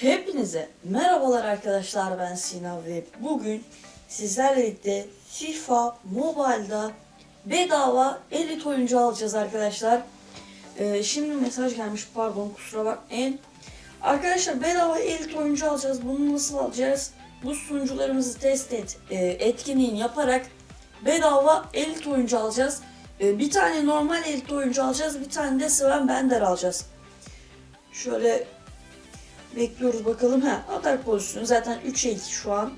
Hepinize merhabalar arkadaşlar ben Sinan ve bugün sizlerle birlikte FIFA Mobile'da bedava elit oyuncu alacağız arkadaşlar. Ee, şimdi mesaj gelmiş pardon kusura bakmayın. Arkadaşlar bedava elit oyuncu alacağız. Bunu nasıl alacağız? Bu sunucularımızı test et e, etkinliğini yaparak bedava elit oyuncu alacağız. E, bir tane normal elit oyuncu alacağız. Bir tane de Sven Bender alacağız. Şöyle Bekliyoruz bakalım. Ha, atak pozisyonu zaten 3'e 2 şu an.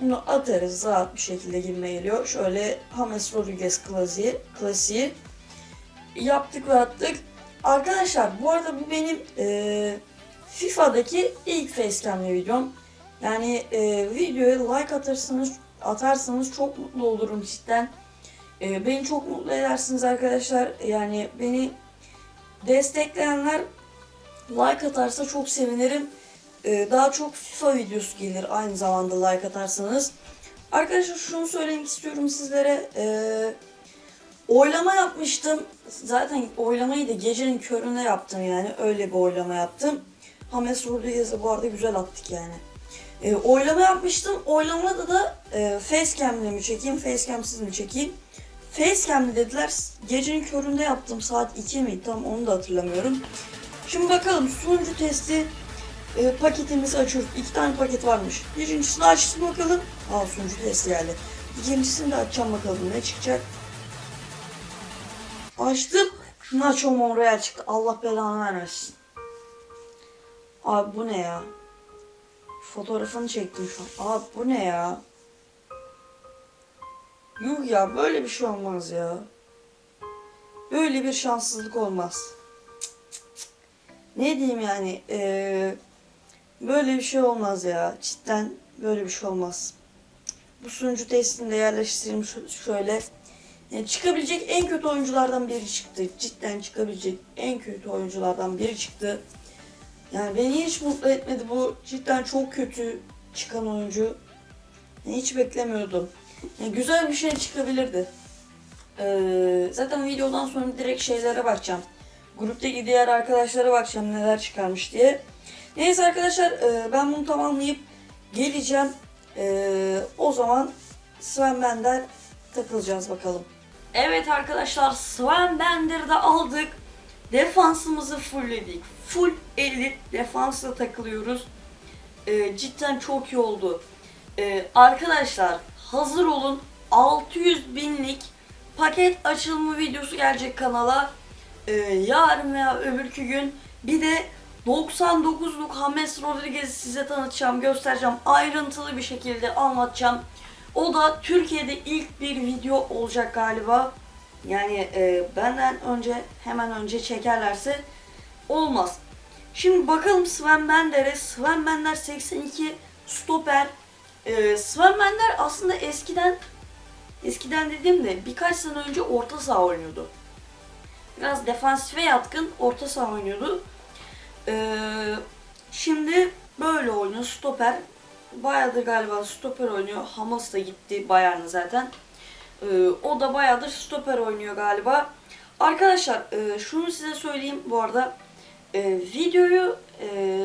Bunu atarız rahat bir şekilde girme geliyor. Şöyle James Rodriguez klasiği, klasiği yaptık ve attık. Arkadaşlar bu arada bu benim e, FIFA'daki ilk facecam'li videom. Yani e, videoya like atarsanız atarsanız çok mutlu olurum cidden. E, beni çok mutlu edersiniz arkadaşlar. Yani beni destekleyenler like atarsa çok sevinirim. Ee, daha çok FIFA videosu gelir aynı zamanda like atarsanız. Arkadaşlar şunu söylemek istiyorum sizlere. Ee, oylama yapmıştım. Zaten oylamayı da gecenin köründe yaptım yani. Öyle bir oylama yaptım. James Rodriguez'e bu arada güzel attık yani. Ee, oylama yapmıştım. Oylamada da e, facecam'le mi çekeyim, facecam'siz mi çekeyim? Facecam'li dediler. Gecenin köründe yaptım. Saat 2 mi? Tam onu da hatırlamıyorum. Şimdi bakalım sunucu testi e, paketimizi açıyoruz. İki tane paket varmış. Birincisini açtım bakalım. Aa sunucu testi geldi. İkincisini de açacağım bakalım ne çıkacak. Açtım. Nacho Monreal çıktı. Allah belanı vermesin. Abi bu ne ya? Fotoğrafını çektim şu an. Abi bu ne ya? Yuh ya böyle bir şey olmaz ya. Böyle bir şanssızlık olmaz. Ne diyeyim yani? Ee, böyle bir şey olmaz ya. Cidden böyle bir şey olmaz. Bu sunucu testini de yerleştireyim ş- şöyle. Yani çıkabilecek en kötü oyunculardan biri çıktı. Cidden çıkabilecek en kötü oyunculardan biri çıktı. Yani beni hiç mutlu etmedi bu. Cidden çok kötü çıkan oyuncu. Yani hiç beklemiyordum. Yani güzel bir şey çıkabilirdi. Ee, zaten videodan sonra direkt şeylere bakacağım. Gruptaki diğer arkadaşlara bakacağım neler çıkarmış diye. Neyse arkadaşlar e, ben bunu tamamlayıp geleceğim. E, o zaman Sven Bender takılacağız bakalım. Evet arkadaşlar Sven Bender'i de aldık. Defansımızı fullledik. Full elit defansla takılıyoruz. E, cidden çok iyi oldu. Arkadaşlar hazır olun. 600 binlik paket açılımı videosu gelecek kanala. Ee, yarın veya öbürkü gün bir de 99'luk James Rodriguez'i size tanıtacağım, göstereceğim. Ayrıntılı bir şekilde anlatacağım. O da Türkiye'de ilk bir video olacak galiba. Yani e, benden önce, hemen önce çekerlerse olmaz. Şimdi bakalım Sven Bender'e. Sven Bender 82 stoper. Ee, Sven Bender aslında eskiden eskiden dediğimde birkaç sene önce orta saha oynuyordu biraz defansife yatkın orta saha oynuyordu. Ee, şimdi böyle oynuyor. Stoper. Bayağıdır galiba stoper oynuyor. Hamas da gitti Bayern'e zaten. Ee, o da bayağıdır stoper oynuyor galiba. Arkadaşlar e, şunu size söyleyeyim bu arada. E, videoyu e,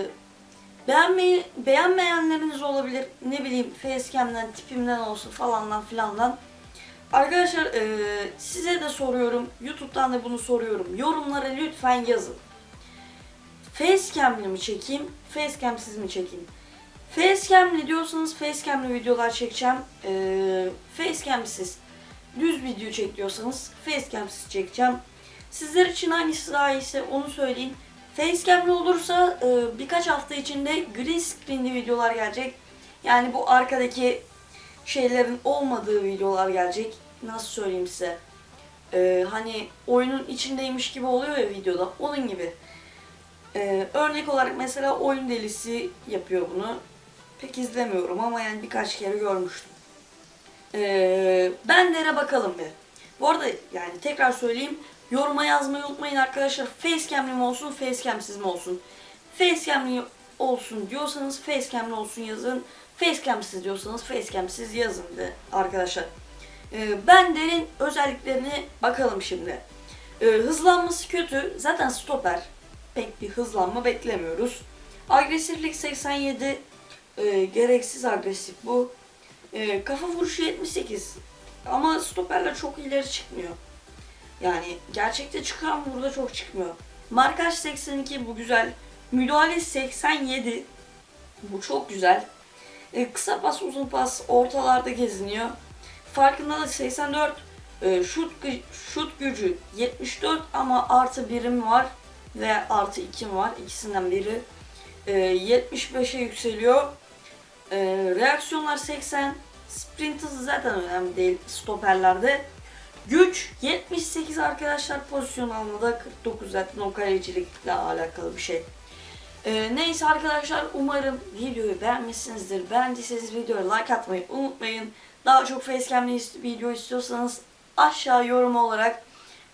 beğenmeyi, beğenmeyenleriniz olabilir. Ne bileyim facecam'den, tipimden olsun falandan filandan. Arkadaşlar e, size de soruyorum. YouTube'dan da bunu soruyorum. Yorumlara lütfen yazın. Facecam'li mi çekeyim? Facecam'siz mi çekeyim? Facecam'li diyorsanız facecam'li videolar çekeceğim. E, facecam'siz düz video çek diyorsanız facecam'siz çekeceğim. Sizler için hangisi daha iyiyse onu söyleyin. Facecam'li olursa e, birkaç hafta içinde green screen'li videolar gelecek. Yani bu arkadaki şeylerin olmadığı videolar gelecek. Nasıl söyleyeyim size? Ee, hani oyunun içindeymiş gibi oluyor ya videoda. Onun gibi. Ee, örnek olarak mesela oyun delisi yapıyor bunu. Pek izlemiyorum ama yani birkaç kere görmüştüm. Ee, benlere bakalım bir. Bu arada yani tekrar söyleyeyim. Yoruma yazmayı unutmayın arkadaşlar. Facecam'li mi olsun, facecam'siz mi olsun? Facecam'li olsun diyorsanız facecam'li olsun yazın. Facecam'siz diyorsanız facecam'siz yazın de arkadaşlar. Ee, Bender'in özelliklerine bakalım şimdi. Ee, hızlanması kötü. Zaten stoper. Pek bir hızlanma beklemiyoruz. Agresiflik 87. e, gereksiz agresif bu. E, kafa vuruşu 78. Ama stoperler çok ileri çıkmıyor. Yani gerçekte çıkan burada çok çıkmıyor. Markaj 82 bu güzel. Müdahale 87. Bu çok güzel. E, kısa pas uzun pas ortalarda geziniyor. Farkındalık 84. E, şut, şut gücü 74 ama artı birim var ve artı 2 var. İkisinden biri. E, 75'e yükseliyor. E, reaksiyonlar 80. Sprint hızı zaten önemli değil stoperlerde. Güç 78 arkadaşlar pozisyon almada 49 zaten o kalecilikle alakalı bir şey. Ee, neyse arkadaşlar umarım videoyu beğenmişsinizdir. Beğendiyseniz videoya like atmayı unutmayın. Daha çok facecam'li video istiyorsanız aşağı yorum olarak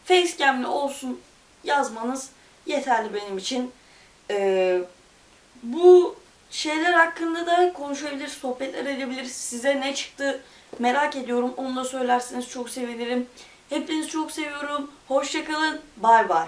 facecam'li olsun yazmanız yeterli benim için. Ee, bu şeyler hakkında da konuşabilir, sohbetler edebiliriz. Size ne çıktı merak ediyorum. Onu da söylerseniz çok sevinirim. Hepinizi çok seviyorum. Hoşçakalın. Bay bay.